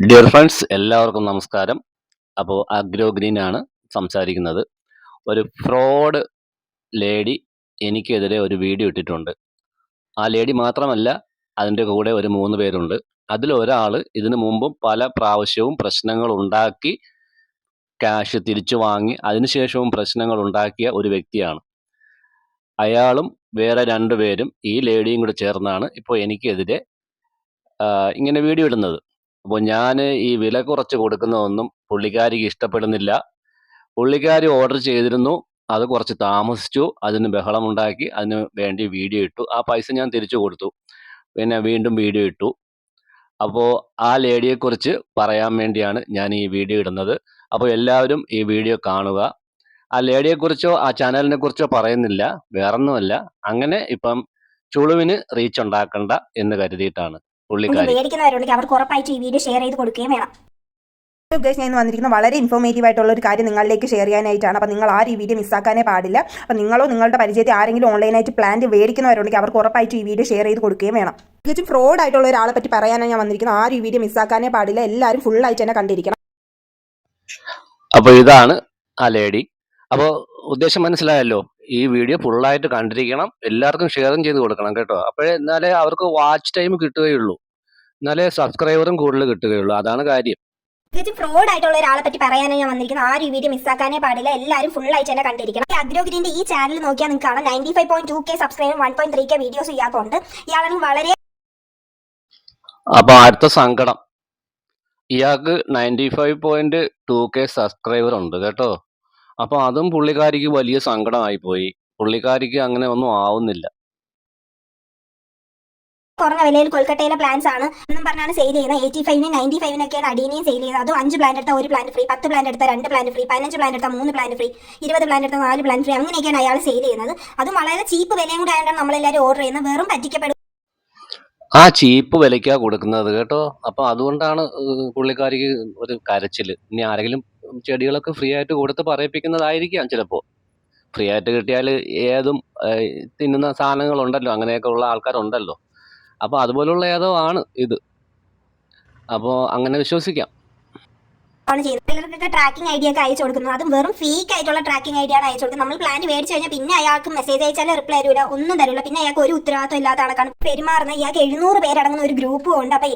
Dear friends എല്ലാവർക്കും നമസ്കാരം. അപ്പോൾ അഗ്രോ ഗ്രീൻ ആണ് സംസാരിക്കുന്നത്. ഒരു ഫ്രോഡ് ലേഡി എനിക്കെതിരെ ഒരു വീഡിയോ ഇട്ടിട്ടുണ്ട്. ആ ലേഡി മാത്രമല്ല അതിന്റെ കൂടെ ഒരു മൂന്ന് പേരുണ്ട്. അതിൽ ഒരാൾ ഇതിനു മുമ്പും പല പ്രാവശ്യവും പ്രശ്നങ്ങൾ ഉണ്ടാക്കി ക്യാഷ് തിരിച്ചു വാങ്ങി അതിനുശേഷവും പ്രശ്നങ്ങൾ ഉണ്ടാക്കിയ ഒരു വ്യക്തിയാണ്. അയാളും വേറെ രണ്ടുപേരും ഈ ലേഡിയും കൂടെ ചേർന്നാണ് ഇപ്പോൾ എനിക്കെതിരെ ഇങ്ങനെ വീഡിയോ ഇടുന്നത്. അപ്പോൾ ഞാൻ ഈ വില കുറച്ച് കൊടുക്കുന്നതൊന്നും പുള്ളിക്കാരിക്ക് ഇഷ്ടപ്പെടുന്നില്ല. പുള്ളിക്കാരി ഓർഡർ ചെയ്തിരുന്നു. അത് കുറച്ച് താമസിച്ചു. അതിന് ബഹളമുണ്ടാക്കി. അതിന് വേണ്ടി വീഡിയോ ഇട്ടു. ആ പൈസ ഞാൻ തിരിച്ചു കൊടുത്തു. പിന്നെ വീണ്ടും വീഡിയോ ഇട്ടു. അപ്പോൾ ആ ലേഡിയെക്കുറിച്ച് പറയാൻ വേണ്ടിയാണ് ഞാൻ ഈ വീഡിയോ ഇടുന്നത്. അപ്പോൾ എല്ലാവരും ഈ വീഡിയോ കാണുക. ആ ലേഡിയെക്കുറിച്ചോ ആ ചാനലിനെ കുറിച്ചോ പറയുന്നില്ല. വേറൊന്നുമല്ല. അങ്ങനെ ഇപ്പം ചുളുവിന് റീച്ച് ഉണ്ടാക്കണ്ട എന്ന് കരുതിയിട്ടാണ്. പുള്ളിക്കാരി മേടിക്കുന്നവരുണ്ടെങ്കിൽ അവർക്ക് ഉറപ്പായിട്ട് ഈ വീഡിയോ ഷെയർ ചെയ്ത് കൊടുക്കുകയും വേണം. ഉദ്ദേശം ഞാൻ വന്നിരിക്കുന്ന വളരെ ഇൻഫോർമേറ്റീവ് ആയിട്ടുള്ള ഒരു കാര്യം നിങ്ങളിലേക്ക് ഷെയർ ചെയ്യാനായിട്ടാണ്. അപ്പോൾ നിങ്ങൾ ആ ഈ വീഡിയോ മിസ്സാക്കാനേ പാടില്ല. അപ്പോൾ നിങ്ങളോ നിങ്ങളുടെ പരിചയത്തിൽ ആരെങ്കിലും ഓൺലൈനായിട്ട് പ്ലാന്റ് മേടിക്കുന്നവരുണ്ടെങ്കിൽ അവർക്ക് ഉറപ്പായിട്ട് ഈ വീഡിയോ ഷെയർ ചെയ്ത് കൊടുക്കുകയും വേണം. തികച്ചും ഫ്രോഡ് ആയിട്ടുള്ള ഒരാളെ പറ്റി പറയാനാണ് ഞാൻ വന്നിരിക്കുന്നത്. ആ ഈ വീഡിയോ മിസ്സാക്കാനേ പാടില്ല. എല്ലാവരും ഫുൾ ആയിട്ട് തന്നെ കണ്ടിരിക്കണം. അപ്പോൾ ഇതാണ് ആ ലേഡി അപ്പോൾ ഉദ്ദേശം മനസ്സിലായല്ലോ? ഈ വീഡിയോ ഫുള്ളായിട്ട് കണ്ടിരിക്കണം. എല്ലാവർക്കും ഷെയറും ചെയ്ത് കൊടുക്കണം കേട്ടോ. അപ്പോഴേ എന്നാലേ അവർക്ക് വാച്ച് ടൈം കിട്ടുകയുള്ളൂ. എന്നാലേ സബ്സ്ക്രൈബറും കൂടുതൽ കിട്ടുകയുള്ളൂ. അതാണ് കാര്യം. തികച്ചും ഫ്രോഡ് ആയിട്ടുള്ള ഒരാളെ പറ്റി പറയാനാണ് ഞാൻ വന്നിരിക്കുന്നത് ആ ഒരു വീഡിയോ മിസ്സാക്കാനേ പാടില്ല. എല്ലാവരും ഫുൾ ആയിട്ട് തന്നെ കണ്ടിരിക്കണം. ഈ അഗ്രോഗ്രീന്റെ ഈ ചാനൽ നോക്കിയാൽ നിങ്ങൾക്ക് കാണാം. Ninety five point two K subscriber one point three K videos ഇയാൾക്കുണ്ട്. ഇയാളാണെങ്കിൽ വളരെ അപ്പൊ അടുത്ത സങ്കടം. ഇയാൾക്ക് ninety five point two K subscriber ഉണ്ട് കേട്ടോ. അപ്പോൾ അതും പുള്ളിക്കാരിക്ക് വലിയ സങ്കടമായി പോയി പുള്ളിക്കാരിക്ക് അങ്ങനെ ഒന്നും ആവുന്നില്ല. കുറഞ്ഞ വിലയിൽ കൊൽക്കത്തയിലെ പ്ലാൻസ് ആണ്. എന്നും പറഞ്ഞാണ് സെയിൽ ചെയ്യുന്നത്. എയ്റ്റി ഫൈവിന് നയന്റി ഫൈവിനൊക്കെയാണ് അടീനെയും സെയിൽ ചെയ്യുന്നത്. അതും അഞ്ച് പ്ലാന്റ് എടുത്താൽ ഒരു പ്ലാന്റ് ഫ്രീ പത്ത് പ്ലാന്റ് എടുത്താൽ രണ്ട് പ്ലാന്റ് ഫ്രീ പതിനഞ്ച് പ്ലാന്റ് എടുത്താൽ മൂന്ന് പ്ലാന്റ് ഫ്രീ ഇരുപത് പ്ലാന്റ് എടുത്താൽ നാല് പ്ലാന്റ് ഫ്രീ അങ്ങനെയൊക്കെയാണ് അയാൾ സെയിൽ ചെയ്യുന്നത്. അതും വളരെ ചീപ്പ് വിലയും കൂടെ ആയതുകൊണ്ട് നമ്മളെല്ലാവരും ഓർഡർ ചെയ്യുന്നത്. വെറും പറ്റിക്കപ്പെടും. ആ ചീപ്പ് വിലയ്ക്കാ കൊടുക്കുന്നത് കേട്ടോ. അപ്പോൾ അതുകൊണ്ടാണ് പുള്ളിക്കാരിക്ക് ഒരു കരച്ചിൽ ഇനി ആരെങ്കിലും ചെടികളൊക്കെ ഫ്രീ ആയിട്ട് കൊടുത്ത് പറയിപ്പിക്കുന്നതായിരിക്കാം ചിലപ്പോൾ ഫ്രീ ആയിട്ട് കിട്ടിയാൽ ഏതും തിന്നുന്ന സാധനങ്ങളുണ്ടല്ലോ അങ്ങനെയൊക്കെ ഉള്ള ആൾക്കാരുണ്ടല്ലോ. അപ്പോൾ അതുപോലുള്ള ഏതോ ആണ് ഇത്. അപ്പോൾ അങ്ങനെ വിശ്വസിക്കാം. ആണ് ചെയ്യുന്നത് ചിലർക്കൊക്കെ ട്രാക്കിംഗ് ഐഡിയ ഒക്കെ അയച്ചു കൊടുക്കുന്നത് അതും വെറും ഫേക്ക് ആയിട്ടുള്ള ട്രാക്കിംഗ് ഐഡിയ ആണ് അയച്ചു കൊടുക്കുന്നത്. നമ്മൾ പ്ലാൻ മേടിച്ചു കഴിഞ്ഞാൽ പിന്നെ അയാൾക്ക് മെസ്സേജ് അയച്ചാൽ റിപ്ലൈ തരില്ല ഒന്നും തരില്ല പിന്നെ അയാൾക്ക് ഒരു ഉത്തരവാദിത്വം ഇല്ലാത്ത ആൾക്കാണ് പെരുമാറുന്നത് ഇയാൾക്ക് എഴുന്നൂറ് പേരടങ്ങുന്ന ഒരു ഗ്രൂപ്പും ഉണ്ട്. അപ്പൊ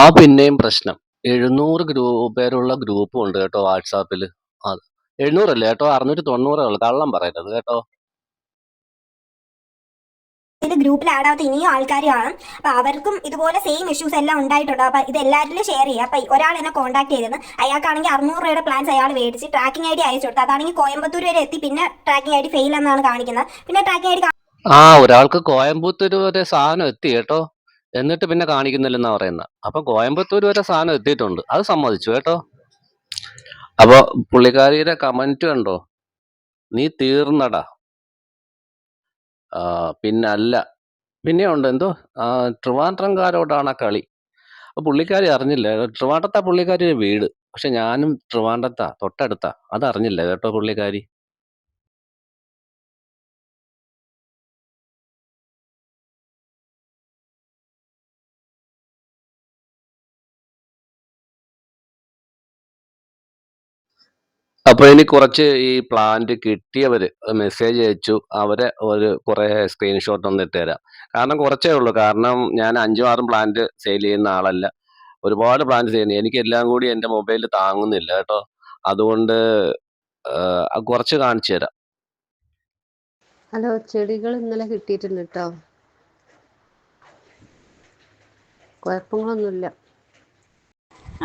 ആ പിന്നെയും പ്രശ്നം. എഴുന്നൂറ് ഗ്രൂ പേരുള്ള ഗ്രൂപ്പും ഉണ്ട് കേട്ടോ വാട്സാപ്പിൽ അത് എഴുന്നൂറല്ലേ? കേട്ടോ അറുന്നൂറ്റി തൊണ്ണൂറേ ഉള്ളൂ. കള്ളം പറയരുത് കേട്ടോ. ഇത് ഗ്രൂപ്പിൽ ആഡ് ആവാത്ത ഇനിയും ആൾക്കാർ കാണും. അപ്പൊ അവർക്കും ഇതുപോലെ സെയിം ഇഷ്യൂസ് എല്ലാം ഉണ്ടായിട്ടുണ്ട്. അപ്പൊ ഇത് എല്ലാവരിലും ഷെയർ ചെയ്യുക അപ്പൊ ഒരാൾ എന്നെ കോൺടാക്ട് ചെയ്തത് അയാൾക്കാണെങ്കിൽ അറുന്നൂറ് രൂപയുടെ പ്ലാൻസ് അയാൾ മേടിച്ച് ട്രാക്കിംഗ് ഐ ഡി അയച്ചു കൊടുത്തു. അതാണെങ്കിൽ കോയമ്പത്തൂർ വരെ എത്തി. പിന്നെ ട്രാക്കിംഗ് ഐ ഡി ഫെയിൽ എന്നാണ് കാണിക്കുന്നത്. പിന്നെ ട്രാക്കിംഗ് ഐ ഡി ആ ഒരാൾക്ക് കോയമ്പത്തൂർ വരെ സാധനം എത്തി കേട്ടോ. എന്നിട്ട് പിന്നെ കാണിക്കുന്നില്ലെന്നാ പറയുന്നത് അപ്പൊ കോയമ്പത്തൂർ വരെ സാധനം എത്തിയിട്ടുണ്ട്. അത് സമ്മതിച്ചു കേട്ടോ. അപ്പൊ പുള്ളിക്കാരിയുടെ കമന്റ് കണ്ടോ? നീ തീർന്നടാ. പിന്നെ പിന്നല്ല. പിന്നെ ഉണ്ട് എന്തോ? ട്രിവാൻഡ്രംകാരോടാണ് കളി. അപ്പൊ പുള്ളിക്കാരി അറിഞ്ഞില്ല. ട്രിവാൻഡ്രത്താ പുള്ളിക്കാരിയുടെ വീട്. പക്ഷെ ഞാനും ട്രിവാൻഡ്രത്താ തൊട്ടടുത്താ. അത് അറിഞ്ഞില്ല കേട്ടോ പുള്ളിക്കാരി. അപ്പൊ ഇനി കുറച്ച് ഈ പ്ലാന്റ് കിട്ടിയവർ മെസ്സേജ് അയച്ചു. അവരെ ഒരു കുറെ സ്ക്രീൻഷോട്ട് ഒന്ന് ഇട്ട് തരാം. കാരണം കുറച്ചേ ഉള്ളൂ. കാരണം ഞാൻ അഞ്ചും ആറും പ്ലാന്റ് സെയിൽ ചെയ്യുന്ന ആളല്ല. ഒരുപാട് പ്ലാന്റ് ചെയ്യുന്നു. എനിക്ക് എല്ലാം കൂടി എന്റെ മൊബൈലിൽ താങ്ങുന്നില്ല കേട്ടോ. അതുകൊണ്ട് കുറച്ച് കാണിച്ചു തരാം. ഹലോ ചെടികൾ ഇന്നലെ കിട്ടിയിട്ടുണ്ട് കേട്ടോ. കുഴപ്പങ്ങളൊന്നുമില്ല.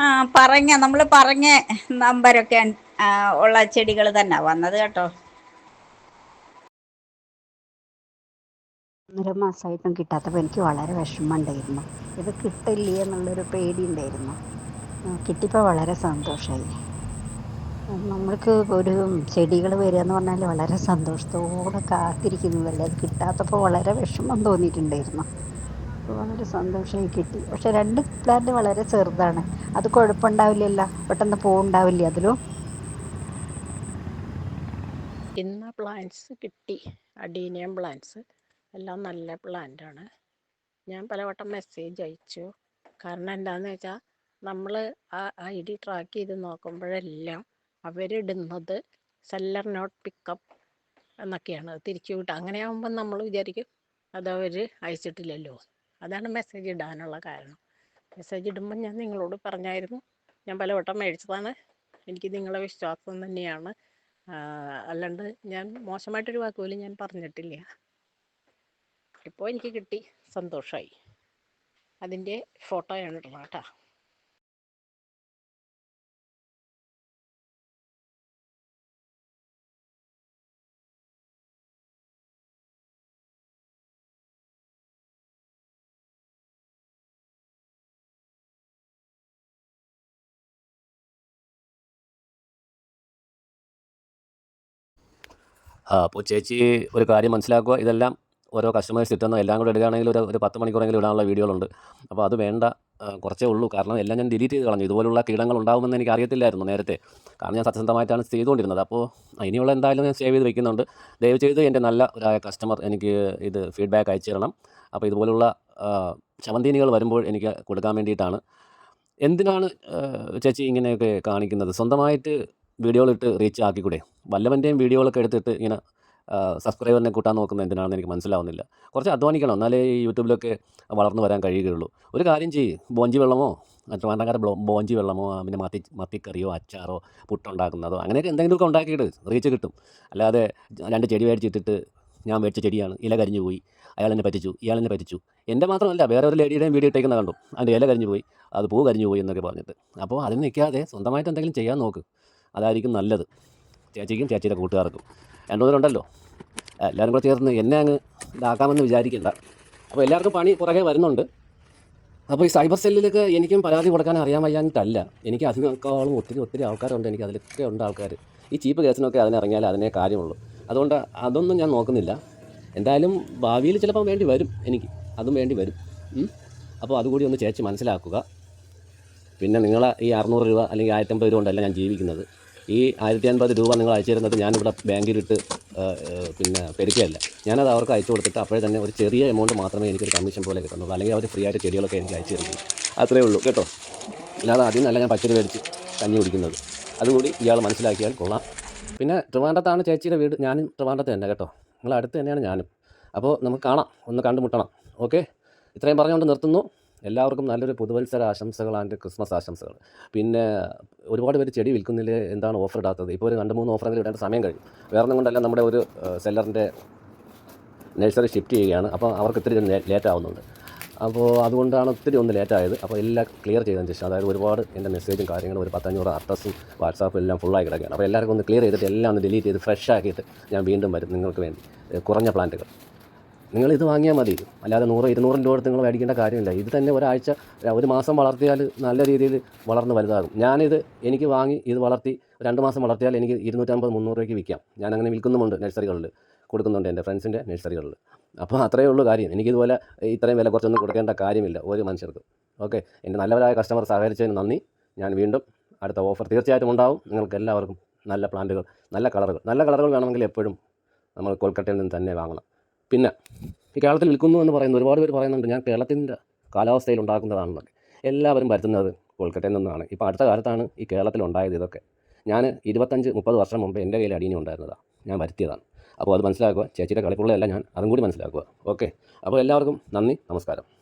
ആ പറഞ്ഞ. നമ്മൾ പറഞ്ഞ നമ്പരൊക്കെ ഉള്ള ചെടികൾ തന്നെ വന്നത് കേട്ടോ. ഒന്നര മാസമായിട്ടും കിട്ടാത്തപ്പോൾ എനിക്ക് വളരെ വിഷമമുണ്ടായിരുന്നു. ഇത് കിട്ടില്ലേ എന്നുള്ളൊരു പേടി ഉണ്ടായിരുന്നു കിട്ടിയപ്പോൾ വളരെ സന്തോഷമായി നമ്മൾക്ക് ഒരു ചെടികൾ വരിക എന്ന് പറഞ്ഞാൽ വളരെ സന്തോഷത്തോടെ കാത്തിരിക്കുന്നതല്ലേ അത് കിട്ടാത്തപ്പോൾ വളരെ വിഷമം തോന്നിയിട്ടുണ്ടായിരുന്നു. വളരെ സന്തോഷമായി കിട്ടി. പക്ഷെ രണ്ട് പ്ലാന്റ് വളരെ ചെറുതാണ്. അത് കുഴപ്പമുണ്ടാവില്ലല്ലോ. പെട്ടെന്ന് പൂവുണ്ടാവില്ലേ അതിലും? ഇന്ന് പ്ലാന്റ്സ് കിട്ടി. അഡീനിയം പ്ലാന്റ്സ് എല്ലാം നല്ല പ്ലാന്റാണ് ഞാൻ പലവട്ടം മെസ്സേജ് അയച്ചു. കാരണം എന്താണെന്ന് വെച്ചാൽ നമ്മൾ ആ ഐ ഡി ട്രാക്ക് ചെയ്ത് നോക്കുമ്പോഴെല്ലാം അവരിടുന്നത് സെല്ലർ നോട്ട് പിക്കപ്പ് എന്നൊക്കെയാണ്. തിരിച്ചു വിട്ട അങ്ങനെ ആകുമ്പോൾ നമ്മൾ വിചാരിക്കും അത് അവർ അയച്ചിട്ടില്ലല്ലോ. അതാണ് മെസ്സേജ് ഇടാനുള്ള കാരണം. മെസ്സേജ് ഇടുമ്പോൾ ഞാൻ നിങ്ങളോട് പറഞ്ഞായിരുന്നു. ഞാൻ പലവട്ടം മേടിച്ചതാണ്. എനിക്ക് നിങ്ങളെ വിശ്വാസം തന്നെയാണ്. അല്ലാണ്ട് ഞാൻ മോശമായിട്ടൊരു വാക്ക് പോലും ഞാൻ പറഞ്ഞിട്ടില്ല. ഇപ്പോൾ എനിക്ക് കിട്ടി. സന്തോഷമായി അതിന്റെ ഫോട്ടോയാണ് ഇടണം കേട്ടോ. അപ്പോൾ ചേച്ചി ഒരു കാര്യം മനസ്സിലാക്കുക. ഇതെല്ലാം ഓരോ കസ്റ്റമേഴ്സ് ഇട്ടുന്ന എല്ലാം കൂടെ ഇടുകയാണെങ്കിൽ ഒരു ഒരു പത്ത് മണിക്കൂറെങ്കിലും ഇടാനുള്ള വീഡിയോകളുണ്ട്. അപ്പോൾ അത് വേണ്ട. കുറച്ചേ ഉള്ളൂ. കാരണം എല്ലാം ഞാൻ ഡിലീറ്റ് ചെയ്ത് കളഞ്ഞു. ഇതുപോലുള്ള കീടങ്ങൾ ഉണ്ടാകുമെന്ന് എനിക്ക് അറിയത്തില്ലായിരുന്നു നേരത്തെ. കാരണം ഞാൻ സത്യസന്ധമായിട്ടാണ് ചെയ്തുകൊണ്ടിരുന്നത്. അപ്പോൾ ഇനിയുള്ള എന്തായാലും ഞാൻ സേവ് ചെയ്ത് വെക്കുന്നുണ്ട്. ദയവ് ചെയ്ത് എന്റെ നല്ല ഒരായ കസ്റ്റമർ എനിക്ക് ഇത് ഫീഡ്ബാക്ക് അയച്ചു തരണം. അപ്പോൾ ഇതുപോലുള്ള ആ, ചമന്തീനികൾ വരുമ്പോൾ എനിക്ക് കൊടുക്കാൻ വേണ്ടിയിട്ടാണ്. എന്തിനാണ് ചേച്ചി ഇങ്ങനെയൊക്കെ കാണിക്കുന്നത്? സ്വന്തമായിട്ട് വീഡിയോകളിട്ട് റീച്ച് ആക്കിക്കൂടെ? വല്ലവന്റെയും വീഡിയോകളൊക്കെ എടുത്തിട്ട് ഇങ്ങനെ സബ്സ്ക്രൈബറിനെ കൂട്ടാൻ നോക്കുന്നത് എന്തിനാണെന്ന് എനിക്ക് മനസ്സിലാവുന്നില്ല. കുറച്ച് അധ്വാനിക്കണം എന്നാലേ ഈ യൂട്യൂബിലൊക്കെ വളർന്നു വരാൻ കഴിയുകയുള്ളൂ. ഒരു കാര്യം ചെയ്യ് ബോഞ്ചി വെള്ളമോ? ട്രിവാൻഡ്രക്കാരെ ബ്ലോ ബോഞ്ചി വെള്ളമോ പിന്നെ മത്തി മത്തിക്കറിയോ അച്ചാറോ പുട്ടുണ്ടാക്കുന്നതോ അങ്ങനെയൊക്കെ എന്തെങ്കിലുമൊക്കെ ഉണ്ടാക്കിയിട്ട് റീച്ച് കിട്ടും. അല്ലാതെ രണ്ട് ചെടി മേടിച്ചിട്ടിട്ട് ഞാൻ മേടിച്ച ചെടിയാണ് ഇല കരിഞ്ഞു പോയി അയാൾ എന്നെ പറ്റിച്ചു ഇയാൾ എന്നെ പറ്റിച്ചു. എന്റെ മാത്രമല്ല വേറെ ഒരു ലേഡിയുടെയും വീഡിയോ ഇട്ടേക്കുന്ന കണ്ടു. അതിന്റെ ഇല കരിഞ്ഞു പോയി അത് പൂ കരിഞ്ഞു പോയി എന്നൊക്കെ പറഞ്ഞിട്ട്. അപ്പോൾ അതിന് നിൽക്കാതെ സ്വന്തമായിട്ട് എന്തെങ്കിലും ചെയ്യാൻ നോക്ക്. അതായിരിക്കും നല്ലത്. ചേച്ചിക്കും ചേച്ചിയുടെ കൂട്ടുകാർക്കും. രണ്ടു എല്ലാവരും കൂടെ ചേർന്ന് എന്നെ അങ്ങ് ഇതാക്കാമെന്ന് വിചാരിക്കണ്ട. അപ്പോൾ എല്ലാവർക്കും പണി പുറകെ വരുന്നുണ്ട്. അപ്പോൾ ഈ സൈബർ സെല്ലിലൊക്കെ എനിക്കും പരാതി കൊടുക്കാൻ അറിയാൻ വയ്യാഞ്ഞിട്ടല്ല എനിക്ക് അതിനേക്കാളും ഒത്തിരി ഒത്തിരി ആൾക്കാരുണ്ട്. എനിക്ക് അതിലൊക്കെ ഉണ്ട് ആൾക്കാർ ഈ ചീപ്പ് കേസിനൊക്കെ അതിനിറങ്ങിയാൽ അതിനെ കാര്യമുള്ളൂ. അതുകൊണ്ട് അതൊന്നും ഞാൻ നോക്കുന്നില്ല. എന്തായാലും ഭാവിയിൽ ചിലപ്പോൾ വേണ്ടി വരും എനിക്ക്. അതും വേണ്ടി വരും. അപ്പോൾ അതുകൂടി ഒന്ന് ചേച്ചി മനസ്സിലാക്കുക. പിന്നെ നിങ്ങൾ ഈ അറുന്നൂറ് രൂപ അല്ലെങ്കിൽ ആയിരത്തമ്പത് രൂപ കൊണ്ടല്ല ഞാൻ ജീവിക്കുന്നത്. ഈ ആയിരത്തി അൻപത് രൂപ നിങ്ങൾ അയച്ചു തരുന്നത് ഞാനിവിടെ ബാങ്കിലിട്ട് പിന്നെ പെരുക്കുകയല്ല ഞാനത് അവർക്ക് അയച്ചു കൊടുത്തിട്ട് അപ്പോഴേ തന്നെ ഒരു ചെറിയ എമൗണ്ട് മാത്രമേ എനിക്കൊരു കമ്മീഷൻ പോലെ കിട്ടുന്നുള്ളൂ. അല്ലെങ്കിൽ അവർ ഫ്രീ ആയിട്ട് ചെടികളൊക്കെ എനിക്ക് അയച്ചു തരുന്നു അത്രേ ഉള്ളൂ കേട്ടോ. അല്ലാതെ ആദ്യം നല്ല ഞാൻ പച്ചരി മേടിച്ച് കഞ്ഞി കുടിക്കുന്നത്. അതുകൂടി ഇയാൾ മനസ്സിലാക്കിയാൽ കൊള്ളാം. പിന്നെ ട്രിവാൻഡത്താണ് ചേച്ചിയുടെ വീട്. ഞാനും ട്രിവാൻഡത്ത് തന്നെ കേട്ടോ. നിങ്ങൾ അടുത്ത് തന്നെയാണ് ഞാനും. അപ്പോൾ നമുക്ക് കാണാം. ഒന്ന് കണ്ടുമുട്ടണം. ഓക്കെ? ഇത്രയും പറഞ്ഞുകൊണ്ട് നിർത്തുന്നു. എല്ലാവർക്കും നല്ലൊരു പുതുവത്സര ആശംസകൾ ആൻഡ് ക്രിസ്മസ് ആശംസകൾ. പിന്നെ ഒരുപാട് പേര് ചെടി വിൽക്കുന്നില്ല? എന്താണ് ഓഫർ ഇടാത്തത്? ഇപ്പോൾ ഒരു രണ്ട് മൂന്ന് ഓഫറെങ്കിലും ഇടേണ്ട സമയം കഴിയും വേറെ കൊണ്ടല്ല നമ്മുടെ ഒരു സെല്ലറിന്റെ നഴ്സറി ഷിഫ്റ്റ് ചെയ്യുകയാണ്. അപ്പോൾ അവർക്ക് ഇത്തിരി ലേറ്റ് ആവുന്നുണ്ട്. അപ്പോൾ അതുകൊണ്ടാണ് ഒത്തിരി ഒന്ന് ലേറ്റായത് അപ്പോൾ എല്ലാം ക്ലിയർ ചെയ്തതിന് ശേഷം അതായത് ഒരുപാട് എന്റെ മെസ്സേജും കാര്യങ്ങളും ഒരു പത്തഞ്ഞൂറ് അഡ്രസ്സും വാട്സാപ്പും എല്ലാം ഫുള്ളായി കിടക്കുകയാണ്. അപ്പോൾ എല്ലാവർക്കും ഒന്ന് ക്ലിയർ ചെയ്തിട്ട് എല്ലാം ഒന്ന് ഡിലീറ്റ് ചെയ്ത് ഫ്രഷ് ആക്കിയിട്ട് ഞാൻ വീണ്ടും വരും നിങ്ങൾക്ക് വേണ്ടി. കുറഞ്ഞ പ്ലാന്റുകൾ നിങ്ങൾ ഇത് വാങ്ങിയാൽ മതി. അല്ലാതെ നൂറ് ഇരുന്നൂറ് രൂപ എടുത്ത് നിങ്ങൾ മേടിക്കേണ്ട കാര്യമില്ല. ഇത് തന്നെ ഒരാഴ്ച ഒരു മാസം വളർത്തിയാൽ നല്ല രീതിയിൽ വളർന്ന് വലുതാകും. ഞാനിത് എനിക്ക് വാങ്ങി ഇത് വളർത്തി രണ്ട് മാസം വളർത്തിയാൽ എനിക്ക് ഇരുന്നൂറ്റമ്പത് മുന്നൂറ് രൂപയ്ക്ക് വിൽക്കാം. ഞാൻ അങ്ങനെ വിൽക്കുന്നുമുണ്ട് നഴ്സറികളിൽ. കൊടുക്കുന്നുണ്ട് എന്റെ ഫ്രണ്ട്സിന്റെ നഴ്സറികളിൽ. അപ്പോൾ അത്രയേ ഉള്ളൂ കാര്യം. എനിക്കിതുപോലെ ഇത്രയും വില കുറച്ചൊന്നും കൊടുക്കേണ്ട കാര്യമില്ല ഒരു മനുഷ്യർക്ക്. ഓക്കെ. എന്റെ നല്ലവരായ കസ്റ്റമർ സഹകരിച്ചതിന് നന്ദി. ഞാൻ വീണ്ടും അടുത്ത ഓഫർ തീർച്ചയായിട്ടും ഉണ്ടാവും. നിങ്ങൾക്ക് എല്ലാവർക്കും നല്ല പ്ലാന്റുകൾ നല്ല കളറുകൾ നല്ല കളറുകൾ വേണമെങ്കിൽ എപ്പോഴും നമ്മൾ കൊൽക്കട്ടയിൽ നിന്ന് തന്നെ വാങ്ങണം. പിന്നെ കേരളത്തിൽ നിൽക്കുന്നു എന്ന് പറയുന്നത് ഒരുപാട് പേര് പറയുന്നുണ്ട് ഞാൻ കേരളത്തിന്റെ കാലാവസ്ഥയിൽ ഉണ്ടാക്കുന്നതാണെന്നൊക്കെ എല്ലാവരും വരുത്തുന്നത് കൊൽക്കത്തയിൽ നിന്നാണ്. ഇപ്പോൾ അടുത്ത കാലത്താണ് ഈ കേരളത്തിൽ ഉണ്ടായത് ഇതൊക്കെ. ഞാൻ ഇരുപത്തഞ്ച് മുപ്പത് വർഷം മുമ്പ് എന്റെ കയ്യിൽ അടീനി ഉണ്ടായിരുന്നതാണ് ഞാൻ വരുത്തിയതാണ്. അപ്പോൾ അത് മനസ്സിലാക്കുക. ചേച്ചിയുടെ കളിപ്പുള്ളതല്ല ഞാൻ അതും കൂടി മനസ്സിലാക്കുക. ഓക്കെ. അപ്പോൾ എല്ലാവർക്കും നന്ദി നമസ്കാരം.